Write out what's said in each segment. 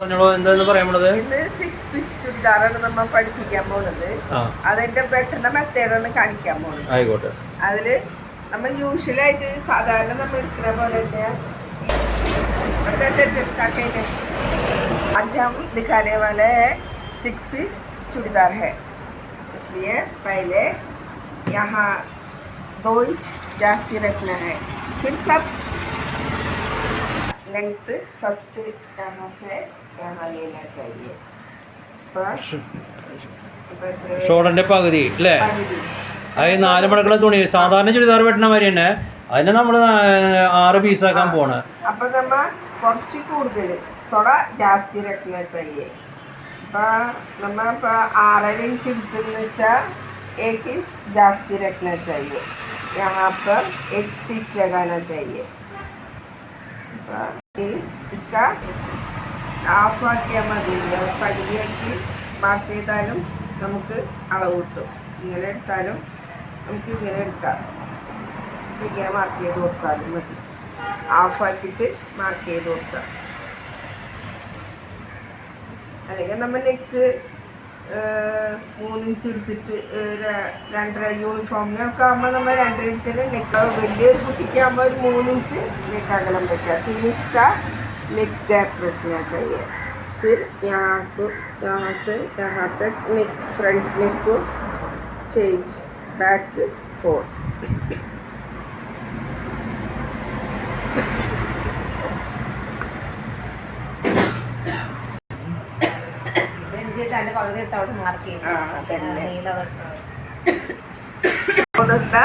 പറഞ്ഞോളൂ എന്താന്ന് പറയാനുള്ളത് ഇന്ന് സിക്സ് പീസ് ചുരിദാറാണ് നമ്മൾ പഠിപ്പിക്കാൻ പോകുന്നത് ആ അതിന്റെ വെട്ടുന്ന മെത്തേഡാണ് കാണിക്കാൻ പോകുന്നത് ആയിക്കോട്ടെ അതില് നമ്മൾ യൂഷ്വലായിട്ട് സാധാരണ നമ്മൾ എടുക്കുന്ന പോലെ തന്നെ स्टार्ट है आज हम दिखाने वाले हैं सिक्स पीस चूड़ीदार है इसलिए पहले यहाँ दो इंच जास्ती रखना है फिर सब लेंथ फर्स्ट यहाँ से यहाँ लेना चाहिए फर्स्ट ഷോൾഡറിന്റെ പകുതി അല്ലേ അത് നാല് മടക്കുള്ള തുണി സാധാരണ ചുരിദാർ വെട്ടണ മാതിരി തന്നെ അതിനെ നമ്മൾ ആറ് പീസാക്കാൻ പോണ് അപ്പം നമ്മ കുറച്ച് കൂടുതൽ തൊട ജാസ്തി रखना चाहिए അപ്പം നമ്മ ഇപ്പം ആറര ഇഞ്ച് എടുത്തെന്ന് വെച്ചാൽ एक इंच जास्ती रखना चाहिए यहाँ पर एक स्टिच लगाना चाहिए അപ്പം ഈ इसका ഹാഫ് ആക്കിയാൽ മതി. പകുതിയാക്കി ബാക്കി ചെയ്താലും നമുക്ക് അളവ് കിട്ടും. ഇങ്ങനെ എടുത്താലും നമുക്ക് ഇങ്ങനെ എടുക്കാം. ഇങ്ങനെ മാർക്ക് ചെയ്ത് കൊടുത്താലും മതി. ഹാഫാക്കിയിട്ട് മാർക്ക് ചെയ്ത് കൊടുക്കാം. അല്ലെങ്കിൽ നമ്മൾ നെക്ക് മൂന്നിഞ്ച് എടുത്തിട്ട് രണ്ടര യൂണിഫോമിനൊക്കെ ആകുമ്പോൾ നമ്മൾ രണ്ടര ഇഞ്ചിന് നെക്ക് വലിയൊരു കുട്ടിക്കാകുമ്പോൾ ഒരു മൂന്നിഞ്ച് നെക്ക് അകലം വെക്കുക तीन इंच का नेक गैप रखना चाहिए फिर यहाँ को यहाँ से यहाँ तक नेक फ्रंट नेक को चेंज बैक फोर അതിന്റെ പകുതി ഇട്ട് അവിടെ മാർക്ക് ആ, അതന്നെ. നീളം കൊടുത്ത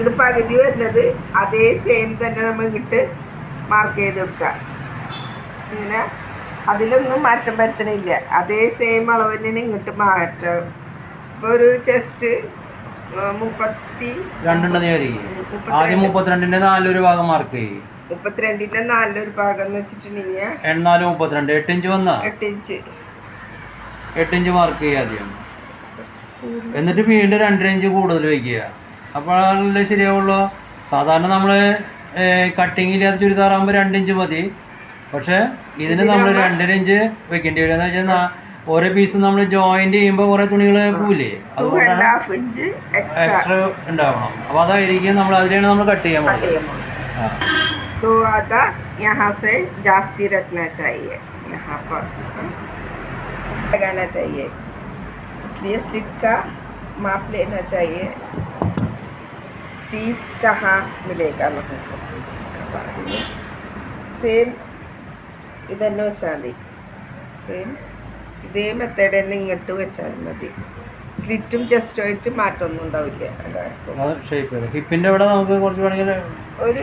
ഇത് പകുതി വരുന്നത് അതേ സെയിം തന്നെ നമ്മൾ ഇങ്ങോട്ട് മാർക്ക് ചെയ്ത് കൊടുക്കുക ഇങ്ങനെ അതിലൊന്നും മാറ്റം വരുത്തണില്ല. അതേ സെയിം അളവ് തന്നെയാണ് ഇങ്ങോട്ട് മാറ്റം. ഇപ്പോൾ ഒരു ചെസ്റ്റ് മുപ്പത്തി രണ്ടെണ്ണം വിചാരിക്കും ആദ്യം മുപ്പത്തിരണ്ടിന്റെ നാലൊരു ഭാഗം മാർക്ക് ചെയ്യും. മുപ്പത്തിരണ്ടിന്റെ നാലൊരു ഭാഗം എന്ന് വെച്ചിട്ടുണ്ടെങ്കിൽ എണ്ണാൽ മുപ്പത്തിരണ്ട്. എട്ട് ഇഞ്ച് വന്ന? എട്ട് ഇഞ്ച്. എട്ട് ഇഞ്ച് മാർക്ക് ചെയ്യുക ആദ്യം. എന്നിട്ട് വീണ്ടും രണ്ടര ഇഞ്ച് കൂടുതൽ വയ്ക്കുക. അപ്പോഴല്ലേ ശരിയാവുള്ളൂ. സാധാരണ നമ്മൾ കട്ടിങ് ഇല്ലാത്ത ചുരിദാറാകുമ്പോൾ രണ്ട് ഇഞ്ച് മതി. പക്ഷേ ഇതിന് നമ്മൾ രണ്ടര ഇഞ്ച് വെക്കേണ്ടി വരും എന്ന് വെച്ചാൽ ഓരോ പീസും നമ്മൾ ജോയിന്റ് ചെയ്യുമ്പോൾ കുറേ തുണികൾ പോവില്ലേ ടു ആൻഡ് അതുകൊണ്ടാണ് ഹാഫ് ഇഞ്ച് എക്സ്ട്രാ എക്സ്ട്രാ ഉണ്ടാവണം അപ്പോൾ അതായിരിക്കും നമ്മൾ അതിലാണ് നമ്മൾ കട്ട് ചെയ്യാൻ कट പോകുന്നത് ചെയ്യുമ്പോൾ ആ तो आधा यहाँ से जास्ती रखना चाहिए यहाँ पर हाँ, लगाना चाहिए इसलिए स्लिट का माप लेना चाहिए सीट कहाँ मिलेगा നമുക്ക് അപ്പോൾ അതിന് സെയിം ഇതന്നെ വെച്ചാൽ മതി. സെയിം ഇതേ മെത്തേഡ് തന്നെ ഇങ്ങോട്ട് വെച്ചാൽ മതി. സ്ലിറ്റും ജസ്റ്റ് ആയിട്ട് മാറ്റമൊന്നും ഉണ്ടാവില്ല ഹിപ്പിന്റെ ഇവിടെ നമുക്ക് കുറച്ച് വേണമെങ്കിൽ ഒരു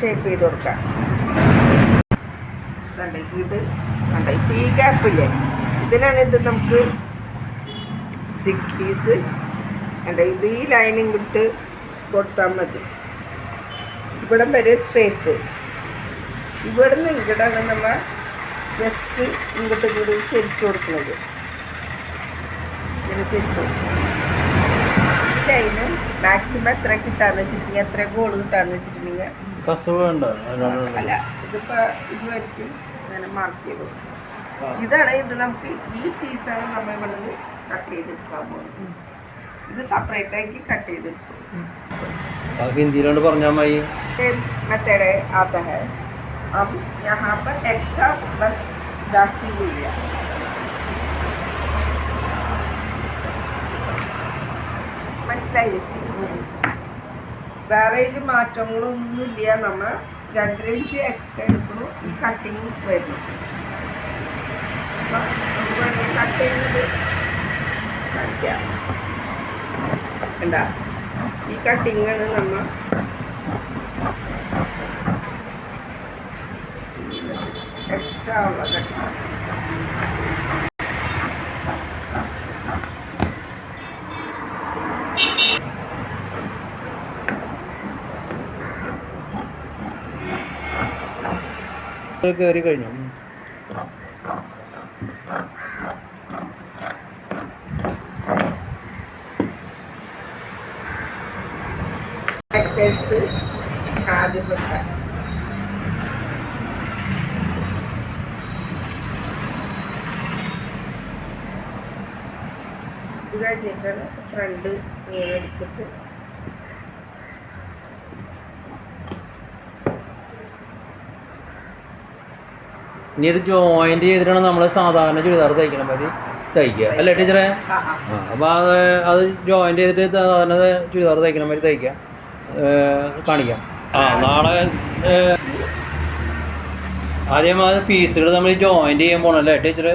ഷേപ്പ് ചെയ്ത് കൊടുക്കാം. ഇത് കണ്ട ഇപ്പം ഈ ഗ്യാപ്പില്ലേ ഇതിനാണ് ഇത് നമുക്ക് സിക്സ് പീസ് കണ്ട ഇത് ഈ ലൈനിങ് വിട്ട് കൊടുത്താൽ മതി. ഇവിടം വരെ സ്ട്രേറ്റ് ഇവിടുന്ന് ഇങ്ങോട്ടാണ് നമ്മൾ ജസ്റ്റ് ഇങ്ങോട്ട് കൂടി ചെരിച്ചു കൊടുക്കുന്നത്. ഇങ്ങനെ ചെരിച്ചു ഈ ലൈനും മാക്സിമം എത്ര കിട്ടാന്ന് വെച്ചിട്ടുണ്ടെങ്കിൽ എത്ര ഗോൾ കിട്ടാന്ന് വെച്ചിട്ടുണ്ടെങ്കിൽ. അല്ല ഇതിപ്പോൾ ഇതുവരെയും അങ്ങനെ മാർക്ക് ചെയ്തു. ഇതാണ് ഇത് നമുക്ക് ഈ പീസാണ് നമ്മൾ ഇവിടുന്ന് കട്ട് ചെയ്തെടുക്കാൻ പോകുന്നത്. ഇത് സെപ്പറേറ്റ് ആക്കി കട്ട് ചെയ്തെടുക്കും. ഹിന്ദിയിലോട് പറഞ്ഞാൽ മതി. മെത്തേഡ് ആത്ത अब यहाँ पर एक्स्ट्रा बस जास्ती ले लिया മനസ്സിലായില്ലേ വേറെ ഇതിൽ മാറ്റങ്ങളൊന്നുമില്ല നമ്മൾ രണ്ടര ഇഞ്ച് എക്സ്ട്രാ എടുക്കുന്നു ഈ കട്ടിങ് വരുന്നു കട്ട് ചെയ്യുന്നത് കാണിക്കാം കണ്ടാ ഈ കട്ടിങ്ങാണ് നമ്മൾ കയറി കഴിഞ്ഞു. ആദ്യം ഇത് കഴിഞ്ഞിട്ടാണ് ഫ്രണ്ട് ഇങ്ങനെ എടുത്തിട്ട്. ഇനി ഇത് ജോയിന്റ് ചെയ്തിട്ടാണ് നമ്മൾ സാധാരണ ചുരിദാർ തയ്ക്കണ മാതിരി തയ്ക്കുക. അല്ലേ ടീച്ചറെ? അപ്പോൾ അത് അത് ജോയിന്റ് ചെയ്തിട്ട് സാധാരണ ചുരിദാർ തയ്ക്കണ മാതിരി തയ്ക്കുക. കാണിക്കാം. ആ നാളെ ആദ്യം അത് പീസുകൾ നമ്മൾ ജോയിന്റ് ചെയ്യാൻ പോകണം അല്ലേ ആ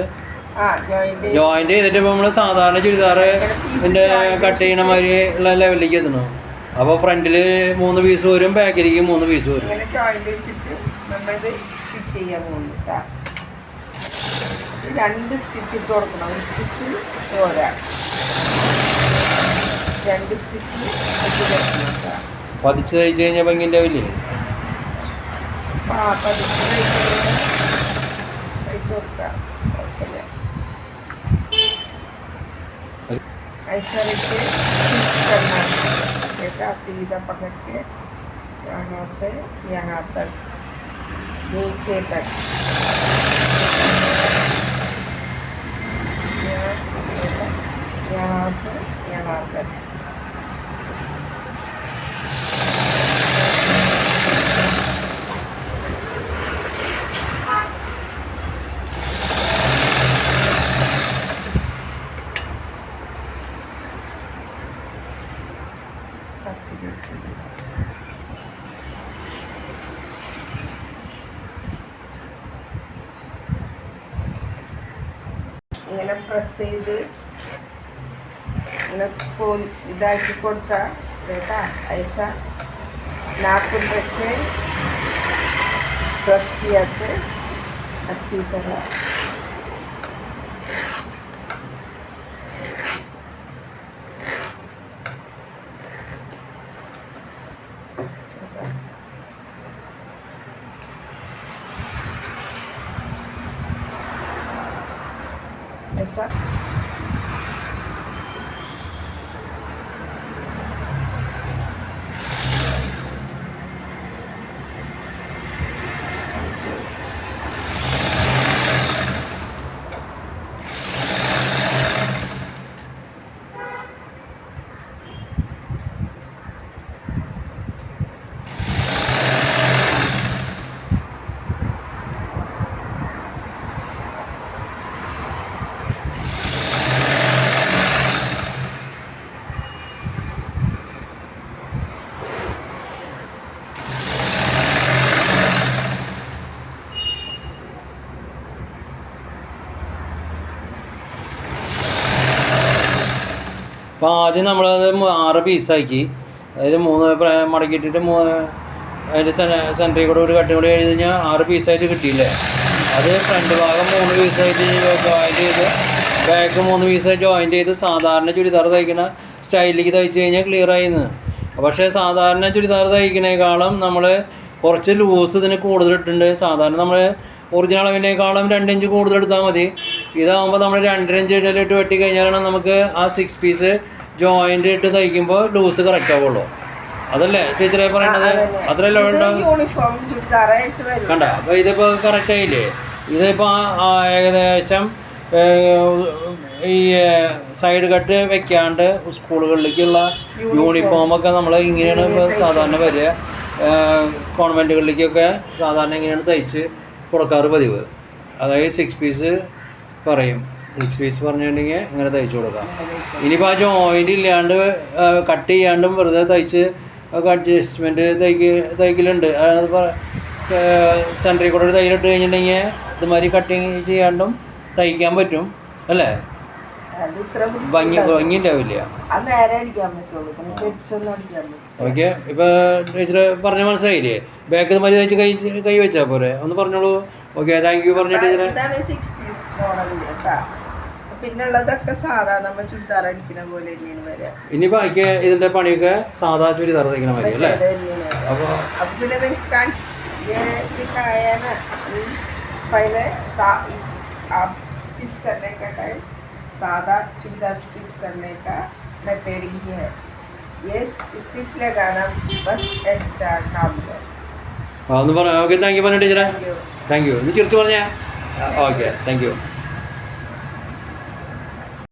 ജോയിന്റ് ചെയ്തിട്ട് ഇപ്പോൾ നമ്മൾ സാധാരണ ചുരിദാറ് ഇതിന്റെ കട്ട് ചെയ്യണ മാതിരി ഉള്ള ലെവലിലേക്ക് എത്തണം? അപ്പോൾ ഫ്രണ്ടിൽ മൂന്ന് പീസ് വരും ബാക്കിലേക്ക് മൂന്ന് പീസ് വരും. രണ്ട് സ്റ്റിച്ച് ഇട്ട് കൊടുക്കണം. ഒരു സ്റ്റിച്ച് പോരാ രണ്ട് സ്റ്റിച്ച് പതിച്ച് തയ്ച്ച് കഴിഞ്ഞാൽ ഭംഗിന്റെ വലിയ തയ്ച്ച് തയ്ച്ച് ऐसा रखे करना है। ऐसा सीधा पकड़ के यहाँ से यहाँ तक नीचे तक, यहाँ से यहाँ तक। കത്തിരി ഇങ്ങനെ പ്രസ് ചെയ്ത് ഇങ്ങനെ പോൽ ഇതാക്കി കൊടുത്താൽ കേട്ടാ? ഐസ നാക്കും പക്ഷേ പ്രസ് ചെയ്യാത്ത അച്ചീ തരാം essa. അപ്പോൾ ആദ്യം നമ്മളത് ആറ് പീസാക്കി അതായത് മൂന്ന് മടക്കിയിട്ടിട്ട് മൂ അതിന്റെ സെന്ററിൽ കൂടെ ഒരു കട്ടും കൂടി എഴുതി കഴിഞ്ഞാൽ ആറ് പീസായിട്ട് കിട്ടിയില്ലേ? അത് ഫ്രണ്ട് ഭാഗം മൂന്ന് പീസായിട്ട് ജോയിന്റ് ചെയ്ത് ബാക്ക് മൂന്ന് പീസായിട്ട് ജോയിന്റ് ചെയ്ത് സാധാരണ ചുരിദാർ തയ്ക്കുന്ന സ്റ്റൈലിലേക്ക് തയ്ച്ച് കഴിഞ്ഞാൽ ക്ലിയർ ആയിന്ന്. പക്ഷേ സാധാരണ ചുരിദാർ തയ്ക്കുന്നേക്കാളും നമ്മൾ കുറച്ച് ലൂസ് ഇതിന് കൂടുതൽ ഇട്ടിട്ടുണ്ട്. സാധാരണ നമ്മൾ ഒറിജിനൽ അളവിനേക്കാളും രണ്ട് ഇഞ്ച് കൂടുതൽ എടുത്താൽ മതി. ഇതാകുമ്പോൾ നമ്മൾ രണ്ടര ഇഞ്ച് ഇടയിലിട്ട് വെട്ടി കഴിഞ്ഞാലാണ് നമുക്ക് ആ സിക്സ് പീസ് ജോയിന്റ് ഇട്ട് തയ്ക്കുമ്പോൾ ലൂസ് കറക്റ്റ് ആവുള്ളൂ. അതല്ലേ ടീച്ചറെ പറയണത്? അത്രയല്ലേ വേണ്ട യൂണിഫോം കണ്ട? അപ്പോൾ ഇതിപ്പോൾ കറക്റ്റ് ആയില്ലേ? ഇതിപ്പോൾ ആ ഏകദേശം ഈ സൈഡ് കട്ട് വെക്കാണ്ട് സ്കൂളുകളിലേക്കുള്ള യൂണിഫോമൊക്കെ നമ്മൾ ഇങ്ങനെയാണ് ഇപ്പോൾ സാധാരണ വരിക. കോൺവെന്റുകളിലേക്കൊക്കെ സാധാരണ ഇങ്ങനെയാണ് തയ്ച്ച് കൊടുക്കാറ് പതിവ്. അതായത് സിക്സ് പീസ് പറയും. സിക്സ് പീസ് പറഞ്ഞിട്ടുണ്ടെങ്കിൽ ഇങ്ങനെ തയ്ച്ചു കൊടുക്കാം. ഇനിയിപ്പോൾ ആ ജോയിന്റ് ഇല്ലാണ്ട് കട്ട് ചെയ്യാണ്ടും വെറുതെ തയ്ച്ച് ഒക്കെ അഡ്ജസ്റ്റ്മെന്റ് തയ്ക്ക് തയ്ക്കലുണ്ട്. അത് സെന്ററിൽ കൂടെ ഒരു തയ്യലിട്ട് കഴിഞ്ഞിട്ടുണ്ടെങ്കിൽ ഇതുമാതിരി കട്ടിങ് ചെയ്യാണ്ടും തയ്ക്കാൻ പറ്റും അല്ലേ? ഭംഗി ഭംഗി ഉണ്ടാവില്ല. ഓക്കെ ഇപ്പൊ ടീച്ചർ പറഞ്ഞ മനസ്സിലായില്ലേ? ബാക്ക് മതി തയ്ച്ച് കൈ കൈ വെച്ചാൽ പോരെ? ഒന്ന് പറഞ്ഞോളൂ. ഓക്കെ താങ്ക് യു പറഞ്ഞ ടീച്ചറെ. ഇതാണ് സിക്സ് പീസ് മോഡലിൽ കേട്ടാ പിന്നെ ഉള്ളതൊക്കെ സാധാ നമ്മ ചുരിദാർ അടിക്കുന്ന പോലെ തന്നെയാണ് വരിക ഇനി ബാക്കി ഇതിൻ്റെ പണിയൊക്കെ സാധാ ചുരിദാർ തയ്ക്കണ മതി അല്ലേ ഇത് തന്നെയാണ് വരിക. അപ്പോൾ अब फिर मैं कान ये दिखाया है ना हम्म, पहले सा आप स्टिच करने का टाइम सादा चूड़ीदार स्टिच करने का मेथड ही है ये स्टिच लगाना बस एक्स्ट्रा काम है ഒന്ന് പറയാം ഓക്കെ താങ്ക് യു പറഞ്ഞ ടീച്ചറെ Thank you. താങ്ക് യു ഒന്ന് ചിരിച്ച് പറഞ്ഞേ ഓക്കെ താങ്ക് യു